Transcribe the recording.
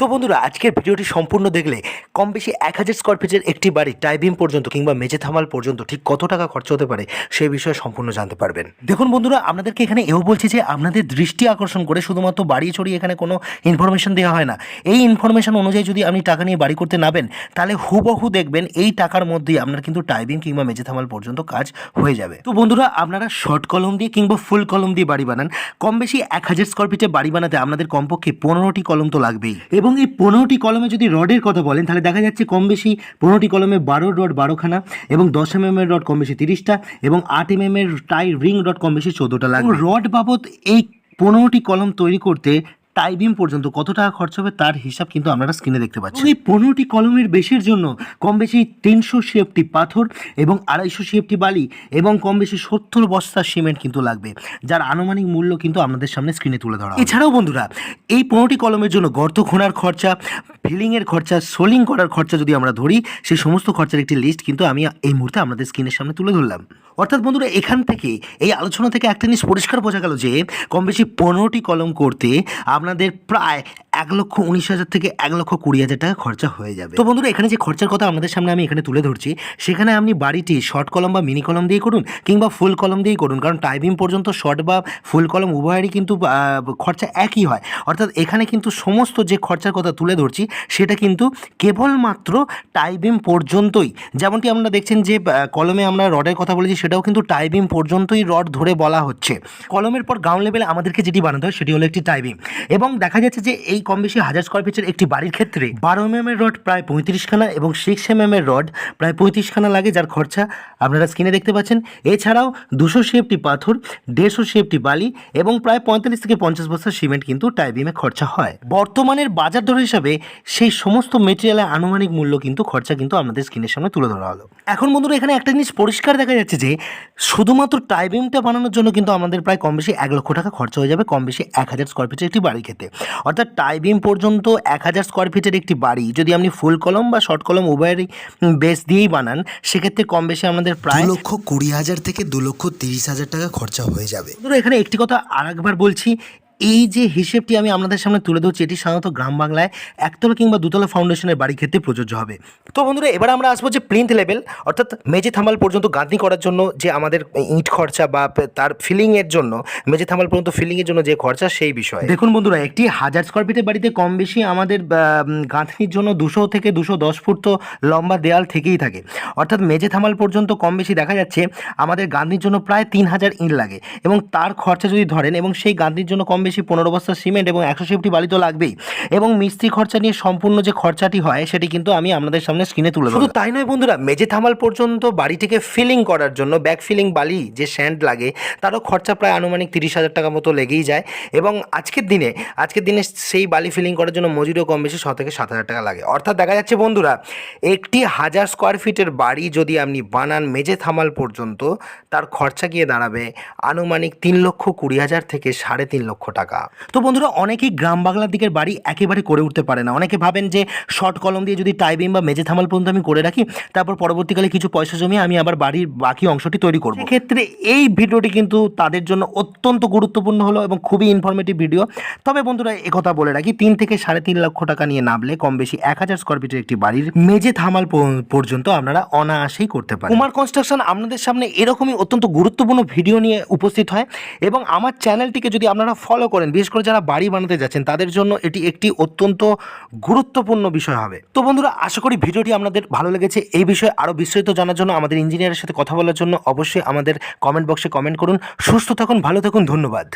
তো বন্ধুরা, আজকের ভিডিওটি সম্পূর্ণ দেখলে কম বেশি এক হাজার স্কোয়ার ফিটের একটি বাড়ি, টাইবিম পর্যন্ত কিংবা মেঝে থামাল পর্যন্ত ঠিক কত টাকা খরচ হতে পারে সেই বিষয়ে সম্পূর্ণ জানতে পারবেন। দেখুন বন্ধুরা, আপনাদেরকে এখানে এও বলছি যে আপনাদের দৃষ্টি আকর্ষণ করে শুধুমাত্র বাড়ি চড়িয়ে এখানে কোনো ইনফরমেশন দেওয়া হয় না। এই ইনফরমেশন অনুযায়ী যদি আপনি টাকা নিয়ে বাড়ি করতে নাবেন তাহলে হুবহু দেখবেন এই টাকার মধ্যেই আপনার কিন্তু টাইবিম কিংবা মেঝে থামাল পর্যন্ত কাজ হয়ে যাবে। তো বন্ধুরা, আপনারা শর্ট কলম দিয়ে কিংবা ফুল কলম দিয়ে বাড়ি বানান। কম বেশি এক হাজার স্কোয়ার ফিটে বাড়ি বানাতে আপনাদের কমপক্ষে পনেরোটি কলম তো লাগবেই। এবং এই পনেরোটি কলমে যদি রডের কথা বলেন, তাহলে দেখা যাচ্ছে কম বেশি পনেরোটি কলমে বারো রড বারোখানা এবং দশ এম এর রড কম বেশি তিরিশটা এবং আট এম এর টাই রিং রড কম বেশি চোদ্দোটা লাগবে। রড বাবদ এই পনেরোটি কলম তৈরি করতে টাইবিম পর্যন্ত কত টাকা খরচ হবে তার হিসাব কিন্তু আপনারা স্ক্রিনে দেখতে পাচ্ছেন এই পনেরোটি কলমের বেশির জন্য কম বেশি তিনশো সিএফটি পাথর এবং আড়াইশো সিএফটি বালি এবং কম বেশি সত্তর বস্তা সিমেন্ট কিন্তু লাগবে, যার আনুমানিক মূল্য কিন্তু আপনাদের সামনে স্ক্রিনে তুলে ধরা এছাড়াও বন্ধুরা, এই পনেরোটি কলমের জন্য গর্ত খোঁড়ার খরচা ফিলিংয়ের খরচা সোলিং করার খরচা যদি আমরা ধরি সেই সমস্ত খরচার একটি লিস্ট কিন্তু আমি এই মুহূর্তে আপনাদের স্ক্রিনের সামনে তুলে ধরলাম। অর্থাৎ বন্ধুরা, এখান থেকে, এই আলোচনা থেকে একটা জিনিস পরিষ্কার বোঝা গেল যে কম বেশি পনেরোটি কলম করতে আপনাদের প্রায় এক লক্ষ উনিশ হাজার থেকে এক লক্ষ কুড়ি হাজার টাকা খরচা হয়ে যাবে। তো বন্ধুরা, এখানে যে খরচার কথা আমাদের সামনে আমি এখানে তুলে ধরছি, সেখানে আপনি বাড়িটি শর্ট কলম বা মিনি কলম দিয়ে করুন কিংবা ফুল কলম দিয়েই করুন। কারণ টাইপিং পর্যন্ত শর্ট বা ফুল কলম উভয়েরই কিন্তু খরচা একই হয়। অর্থাৎ এখানে কিন্তু সমস্ত যে খরচার কথা তুলে ধরছি, সেটা কিন্তু কেবলমাত্র টাইবিম পর্যন্তই। যেমনটি আপনারা দেখছেন যে কলমে আমরা রডের কথা বলেছি, সেটাও কিন্তু টাইবিম পর্যন্তই রড ধরে বলা হচ্ছে। কলমের পর গ্রাউন্ড লেভেলে আমাদেরকে যেটি বানাতে হয়, সেটি হলো একটি টাইবিম এবং দেখা যাচ্ছে যে এই কম বেশি হাজার স্কোয়ার ফিটের একটি বাড়ির ক্ষেত্রে বারো এম এর রড প্রায় পঁয়ত্রিশখানা এবং সিক্স এম এর রড প্রায় পঁয়ত্রিশখানা লাগে যার খরচা আপনারা স্ক্রিনে দেখতে পাচ্ছেন। এছাড়াও দুশো সিএফটি পাথর, দেড়শো সিএফটি বালি এবং প্রায় পঁয়তাল্লিশ থেকে পঞ্চাশ বস্তা সিমেন্ট কিন্তু টাইবিমে খরচা হয়। বর্তমানের বাজার দর হিসাবে সেই সমস্ত মেটেরিয়ালের আনুমানিক মূল্য কিন্তু খরচা কিন্তু আমাদের স্ক্রিনের সামনে তুলে ধরা হলো। এখন বন্ধুরা এখানে একটা জিনিস পরিষ্কার দেখা যাচ্ছে যে, শুধুমাত্র টাইবিমটা বানানোর জন্য কিন্তু আমাদের প্রায় কম বেশি এক লক্ষ টাকা খরচা হয়ে যাবে, কম বেশি এক হাজার স্কোয়ার ফিটের একটি বাড়ি খেতে অর্থাৎ টাইবিম পর্যন্ত এক হাজার স্কোয়ার ফিটের একটি বাড়ি। যদি আপনি ফুল কলম বা শর্ট কলম উভয়েরই বেস দিয়েই বানান সেক্ষেত্রে কম বেশি আমাদের প্রায় লক্ষ কুড়ি হাজার থেকে দু লক্ষ তিরিশ হাজার টাকা খরচা হয়ে যাবে। এখানে একটি কথা আরেকবার বলছি এই যে হিসেবটি আমি আপনাদের সামনে তুলে ধরছি, এটি সাধারণত গ্রাম বাংলায় একতলা কিংবা দুতলা ফাউন্ডেশনের বাড়ি ক্ষেত্রে প্রযোজ্য হবে। তো বন্ধুরা, এবার আমরা আসব যে প্লিন্থ লেভেল অর্থাৎ মেঝে থামাল পর্যন্ত গাঁথনি করার জন্য যে আমাদের ইট খরচা বা তার ফিলিংয়ের জন্য, মেঝে থামাল পর্যন্ত ফিলিংয়ের জন্য যে খরচা, সেই বিষয়ে। দেখুন বন্ধুরা, একটি হাজার স্কোয়ার ফিটের বাড়িতে কম বেশি আমাদের গাঁথনির জন্য দুশো থেকে দুশো দশ ফুট তো লম্বা দেয়াল থেকেই থাকে। অর্থাৎ মেঝে থামাল পর্যন্ত কম বেশি দেখা যাচ্ছে, আমাদের গাঁথনির জন্য প্রায় তিন হাজার ইট লাগে। এবং তার খরচা যদি ধরেন, এবং সেই গাঁথনির জন্য কম বেশি পনেরো বস্তা সিমেন্ট এবং একশো সেফটি বালি তো লাগবেই। এবং মিস্ত্রি খরচা নিয়ে সম্পূর্ণ যে খরচাটি হয়, সেটি কিন্তু আমি আপনাদের সামনে স্ক্রিনে তুলে শুধু তাই নয় বন্ধুরা মেঝে থামাল পর্যন্ত বাড়িটিকে ফিলিং করার জন্য ব্যাক ফিলিং বালি যে স্যান্ড লাগে, তারও খরচা প্রায় আনুমানিক তিরিশ হাজার টাকা মতো লেগেই যায়। এবং আজকের দিনে আজকের দিনে সেই বালি ফিলিং করার জন্য মজুরিও কম বেশি, ছ থেকে সাত হাজার টাকা লাগে। অর্থাৎ দেখা যাচ্ছে বন্ধুরা, একটি হাজার স্কোয়ার ফিটের বাড়ি যদি আপনি বানান মেঝে থামাল পর্যন্ত, তার খরচা গিয়ে দাঁড়াবে আনুমানিক তিন লক্ষ কুড়ি হাজার থেকে সাড়ে তিন লক্ষ টাকা। তো বন্ধুরা, অনেকেই গ্রাম বাংলার দিকের বাড়ি একেবারে করে উঠতে পারে না। অনেকে ভাবেন যে শর্ট কলম দিয়ে যদি টাইবিং বা মেঝে থামাল পর্যন্ত আমি করে রাখি, তারপর পরবর্তীকালে কিছু পয়সা জমিয়ে আমি আবার বাড়ির বাকি অংশটি তৈরি করব। ক্ষেত্রে এই ভিডিওটি কিন্তু তাদের জন্য অত্যন্ত গুরুত্বপূর্ণ হলো এবং খুবই ইনফরমেটিভ ভিডিও তবে বন্ধুরা একথা বলে রাখি, তিন থেকে সাড়ে তিন লক্ষ টাকা নিয়ে নামলে কম বেশি এক হাজার স্কোয়ার ফিটের একটি বাড়ির মেঝে থামাল পর্যন্ত আপনারা অনায়াসেই করতে পারেন। কুমার কনস্ট্রাকশন আপনাদের সামনে এরকমই অত্যন্ত গুরুত্বপূর্ণ ভিডিও নিয়ে উপস্থিত হয় এবং আমার চ্যানেলটিকে যদি আপনারা ফলো করেন, বিশেষ করে যারা বাড়ি বানাতে যাচ্ছেন, তাদের জন্য এটি একটি অত্যন্ত গুরুত্বপূর্ণ বিষয় হবে। তো বন্ধুরা, আশা করি ভিডিওটি আপনাদের ভালো লেগেছে। এই বিষয়ে আরও বিস্তারিত জানার জন্য আমাদের ইঞ্জিনিয়ারের সাথে কথা বলার জন্য অবশ্যই আমাদের কমেন্ট বক্সে কমেন্ট করুন। সুস্থ থাকুন, ভালো থাকুন, ধন্যবাদ।